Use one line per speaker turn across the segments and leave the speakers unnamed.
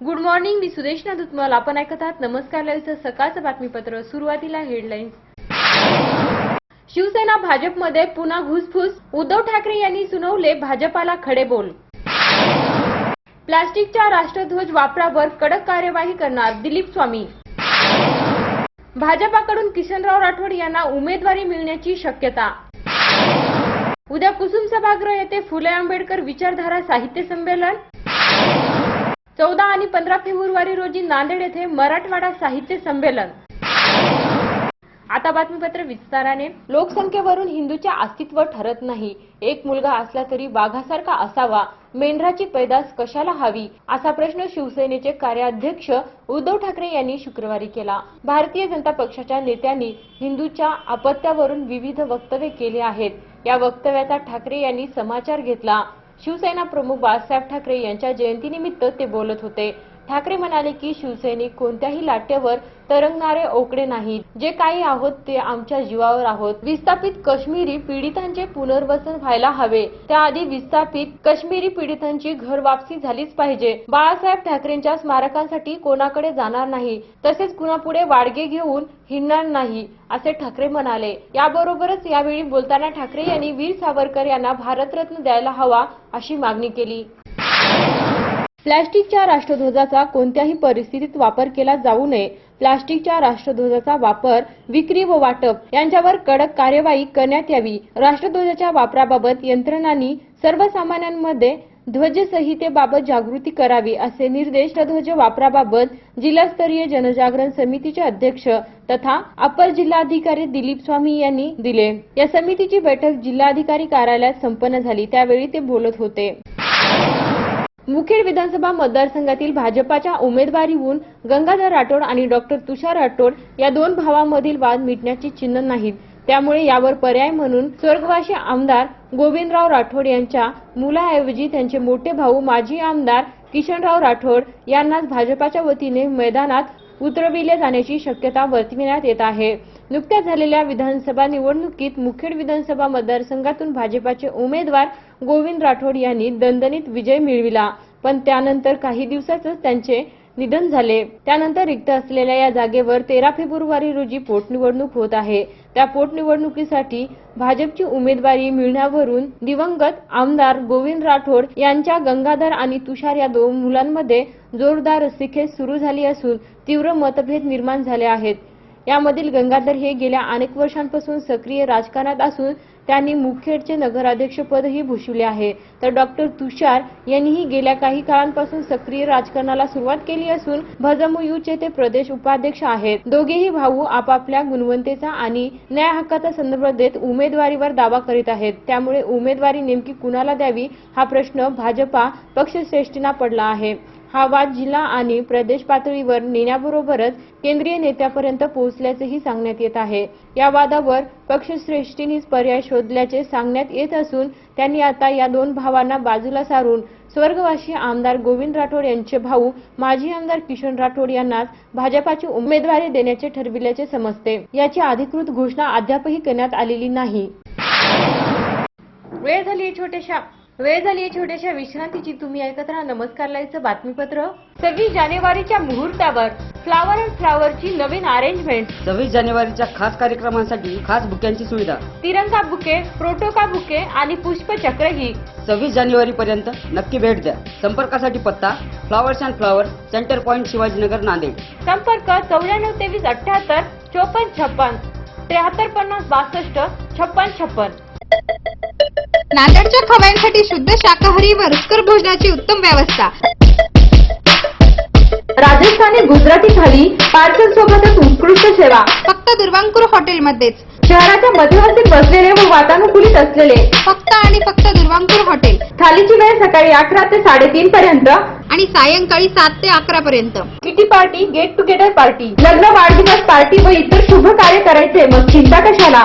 Good morning मी सुदेशना धुतमल आपण ऐकत आहात नमस्कार लाईव्हचं सकाळचं बातमीपत्र. सुरुवातीला हेडलाईन्स शिवसेना भाजपमध्ये पुन्हा घुसफूस. उद्धव ठाकरे यांनी सुनावले भाजपाला खडे बोल प्लास्टिकच्या राष्ट्रध्वज वापरावर कडक कार्यवाही करणार दिलीप स्वामी. भाजपाकडून किशनराव राठोड यांना उमेदवारी मिळण्याची शक्यता. उद्या कुसुम सभागृह येथे फुले आंबेडकर विचारधारा साहित्य संमेलन. चौदा आणि पंधरा फेब्रुवारी रोजी नांदेड येथे मराठवाडा साहित्य संमेलन. आता बातमीपत्र विस्ताराने. लोकसंख्येवरून हिंदूचे अस्तित्व ठरत नाही. एक मुलगा असला तरी वाघासारखा असावा. मेंढराची पैदास कशाला हवी? असा प्रश्न शिवसेनेचे कार्याध्यक्ष उद्धव ठाकरे यांनी शुक्रवारी केला. भारतीय जनता पक्षाच्या नेत्यांनी हिंदूच्या अपत्यावरून विविध वक्तव्य केले आहेत. या वक्तव्याचा ठाकरे यांनी समाचार घेतला. शिवसेना प्रमुख बाळासाहेब ठाकरे यांच्या जयंतीनिमित्त ते बोलत होते. ठाकरे म्हणाले की शिवसैनिक कोणत्याही लाटेवर तरंगणारे ओकडे नाहीत जे काही आहोत ते आमच्या जीवावर आहोत. विस्थापित काश्मीरी पीडितांचे पुनर्वसन व्हायला हवे. त्याआधी विस्थापित काश्मीरी पीडितांची घर वापसी झालीच पाहिजे. बाळासाहेब ठाकरेंच्या स्मारकांसाठी कोणाकडे जाणार नाही. तसेच कुणापुढे वाडगे घेऊन हिंडणार नाही असे ठाकरे म्हणाले. याबरोबरच यावेळी बोलताना ठाकरे यांनी वीर सावरकर यांना भारतरत्न द्यायला हवा अशी मागणी केली. प्लॅस्टिकच्या राष्ट्रध्वजाचा कोणत्याही परिस्थितीत वापर केला जाऊ नये. प्लास्टिकच्या राष्ट्रध्वजाचा वापर विक्री व वाटप यांच्यावर कडक कार्यवाही करण्यात यावी. राष्ट्रध्वजाच्या वापराबाबत यंत्रणांनी सर्वसामान्यांमध्ये ध्वज संहितेबाबत जागृती करावी असे निर्देश ध्वज वापराबाबत जिल्हास्तरीय जनजागरण समितीचे अध्यक्ष तथा अपर जिल्हाधिकारी दिलीप स्वामी यांनी दिले. या समितीची बैठक जिल्हाधिकारी कार्यालयात संपन्न झाली. त्यावेळी ते बोलत होते. मुखेड विधानसभा मतदारसंघातील भाजपाच्या उमेदवारीहून गंगाधर राठोड आणि डॉक्टर तुषार राठोड या दोन भावांमधील वाद मिटण्याची चिन्ह नाहीत. त्यामुळे यावर पर्याय म्हणून स्वर्गवासी आमदार गोविंदराव राठोड यांच्या मुलाऐवजी त्यांचे मोठे भाऊ माजी आमदार किशनराव राठोड यांनाच भाजपाच्या वतीने मैदानात उतरविले जाण्याची शक्यता वर्तविण्यात येत आहे. नुकत्याच झालेल्या विधानसभा निवडणुकीत मुखेड विधानसभा मतदारसंघातून भाजपाचे उमेदवार गोविंद राठोड यांनी दणदणीत विजय मिळविला. पण त्यानंतर काही दिवसातच त्यांचे निधन झाले. त्यानंतर रिक्त असलेल्या या जागेवर तेरा फेब्रुवारी रोजी पोटनिवडणूक होत आहे. त्या पोटनिवडणुकीसाठी भाजपची उमेदवारी मिळण्यावरून दिवंगत आमदार गोविंद राठोड यांच्या गंगाधर आणि तुषार या दोन मुलांमध्ये जोरदार रस्सीखेच सुरू झाली असून तीव्र मतभेद निर्माण झाले आहेत. यामधील गंगाधर हे गेल्या अनेक वर्षांपासून सक्रिय राजकारणात असून त्यांनी मुखेडचे नगराध्यक्षपदही भूषविले आहे. तर डॉक्टर तुषार यांनीही गेल्या काही काळांपासून सक्रिय राजकारणाला सुरुवात केली असून भजमुयूचे ते प्रदेश उपाध्यक्ष आहेत. दोघेही भाऊ आपापल्या गुणवंतेचा आणि न्याय हक्काचा संदर्भ देत उमेदवारीवर दावा करीत आहेत. त्यामुळे उमेदवारी नेमकी कुणाला द्यावी हा प्रश्न भाजपा पक्षश्रेष्ठींना पडला आहे. हा वाद जिल्हा आणि प्रदेश पातळीवर नेण्याबरोबरच केंद्रीय नेत्यापर्यंत पोहोचल्याचेही सांगण्यात येत आहे. या वादावर पक्षश्रेष्ठींनीच पर्याय शोधल्याचे सांगण्यात येत असून त्यांनी आता या दोन भावांना बाजूला सारून स्वर्गवासी आमदार गोविंद राठोड यांचे भाऊ माजी आमदार किशन राठोड यांनाच भाजपाची उमेदवारी देण्याचे ठरविल्याचे समजते. याची अधिकृत घोषणा अद्यापही करण्यात आलेली नाही. वेळ झाली छोटेशा छोट्याशा. वेळ झाली आहे छोट्याशा विश्रांतीची. तुम्ही ऐकत राहा नमस्कार लाईचं बातमीपत्र. सव्वीस जानेवारीच्या मुहूर्तावर फ्लावर अँड फ्लावरची नवीन अरेंजमेंट
सव्वीस जानेवारीच्या खास कार्यक्रमांसाठी खास बुक्यांची सुविधा.
तिरंगा बुके प्रोटोका बुके आणि पुष्पचक्र ही
सव्वीस जानेवारी पर्यंत नक्की भेट द्या. संपर्कासाठी पत्ता flowers and flower centre point Shivajinagar Nanded.
संपर्क चौऱ्याण्णव तेवीस अठ्याहत्तर चोपन्न छप्पन. त्र्याहत्तर पन्नास बासष्ट छप्पन छप्पन.
नांदेडच्या खव्यांसाठी शुद्ध शाकाहारी व रुचकर भोजनाची उत्तम व्यवस्था.
राजस्थानी गुजराती थाली पार्सल सोबतच उत्कृष्ट सेवा.
फक्त दुर्वांकुर हॉटेलमध्येच.
शहराच्या मध्यवर्ती बसलेले व वातानुकूलित असलेले.
फक्त आणि फक्त दुर्वांकूर हॉटेल.
थालीची वेळ सकाळी अकरा ते साडेतीन पर्यंत.
आणि सायंकाळी सात ते अकरा पर्यंत.
Kitty party get together party. लग्न वाढदिवस पार्टी व इतर शुभ कार्य करायचे. मग चिंता कशाला?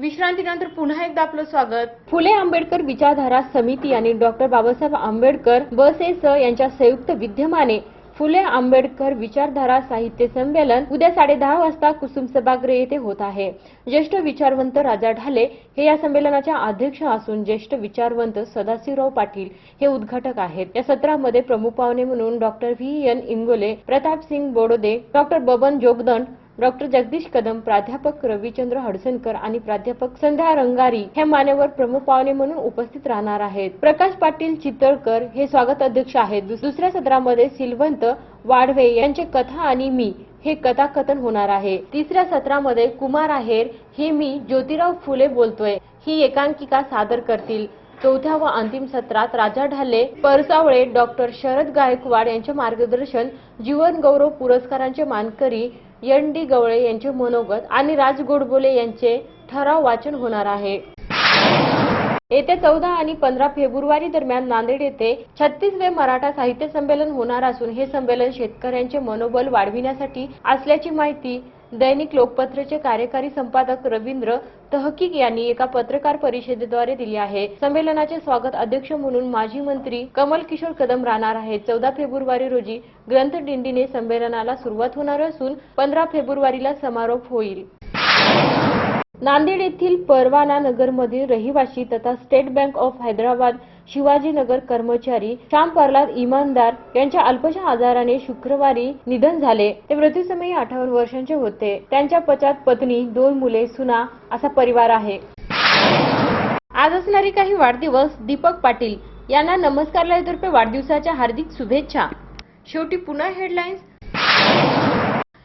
विश्रांतीनंतर पुन्हा एकदा आपलं स्वागत. फुले आंबेडकर विचारधारा समिती आणि डॉक्टर बाबासाहेब आंबेडकर बसेस यांच्या संयुक्त विद्यमाने फुले आंबेडकर विचारधारा साहित्य संमेलन उद्या साडे दहा वाजता कुसुम सभागृह येथे होत आहे. ज्येष्ठ विचारवंत राजा ढाले हे या संमेलनाच्या अध्यक्ष असून ज्येष्ठ विचारवंत सदाशिवराव पाटील हे उद्घाटक आहेत. या सत्रामध्ये प्रमुख पाहुणे म्हणून doctor V. N. Ingole Pratap Singh Bodode doctor Baban Jogdand doctor Jagdish Kadam प्राध्यापक रविचंद्र हडसनकर आणि प्राध्यापक संध्या रंगारी हे मान्यवर प्रमुख पाहुणे म्हणून उपस्थित राहणार आहेत. प्रकाश पाटील चितळकर हे स्वागत अध्यक्ष आहेत. दुसऱ्या सत्रामध्ये सिलवंत वाढवे यांचे कथा आणि मी हे कथाकथन होणार आहे. तिसऱ्या सत्रामध्ये कुमार आहेर हे मी ज्योतिराव फुले बोलतोय. ही एकांकिका सादर करतील. चौथ्या व अंतिम सत्रात राजा ढाले परसावळे डॉक्टर शरद गायकवाड यांचे मार्गदर्शन जीवन गौरव पुरस्कारांचे मानकरी एन डी गवळे यांचे मनोगत आणि राज गोडबोले यांचे ठराव वाचन होणार आहे. येत्या चौदा आणि पंधरा फेब्रुवारी दरम्यान नांदेड येथे छत्तीसवे मराठा साहित्य संमेलन होणार असून हे संमेलन शेतकऱ्यांचे मनोबल वाढविण्यासाठी असल्याची माहिती दैनिक लोकपत्रचे कार्यकारी संपादक रवींद्र तहकीक यांनी एका पत्रकार परिषदेद्वारे दिली आहे. संमेलनाचे स्वागत अध्यक्ष म्हणून माजी मंत्री कमल किशोर कदम राहणार आहेत चौदा फेब्रुवारी रोजी ग्रंथ दिंडीने संमेलनाला सुरुवात होणार असून पंधरा फेब्रुवारीला समारोप होईल. नांदेड येथील परवाना नगरमधील रहिवासी तथा state bank of Hyderabad Shivajinagar कर्मचारी श्याम प्रल्हाद इमानदार यांच्या अल्पशा आजाराने शुक्रवारी निधन झाले. ते मृत्यूसमयी अठ्ठावन्न वर्षांचे होते. त्यांच्या पचात पत्नी दोन मुले सुना असा परिवार आहे. आज असणारी काही वाढदिवस दीपक पाटील यांना नमस्कार लाईव्हतर्फे वाढदिवसाच्या हार्दिक शुभेच्छा. शेवटी पुन्हा हेडलाईन्स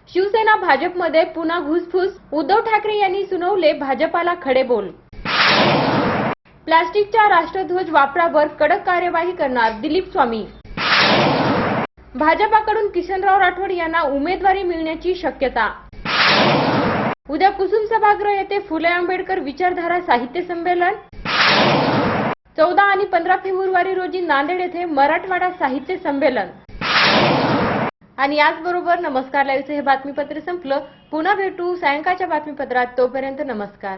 शिवसेना भाजपमध्ये पुन्हा घुसफूस. उद्धव ठाकरे यांनी सुनावले भाजपाला खडे बोल प्लास्टिकच्या राष्ट्रध्वज वापरावर कडक कार्यवाही करणार दिलीप स्वामी. भाजपाकडून किशनराव राठोड यांना उमेदवारी मिळण्याची शक्यता. उद्या कुसुम सभागृह येथे फुले आंबेडकर विचारधारा साहित्य संमेलन. चौदा आणि पंधरा फेब्रुवारी रोजी नांदेड येथे मराठवाडा साहित्य संमेलन. आणि याचबरोबर नमस्कार लाईव्हचं हे बातमीपत्र संपलं. पुन्हा भेटू सायंकाळच्या बातमीपत्रात. तोपर्यंत नमस्कार.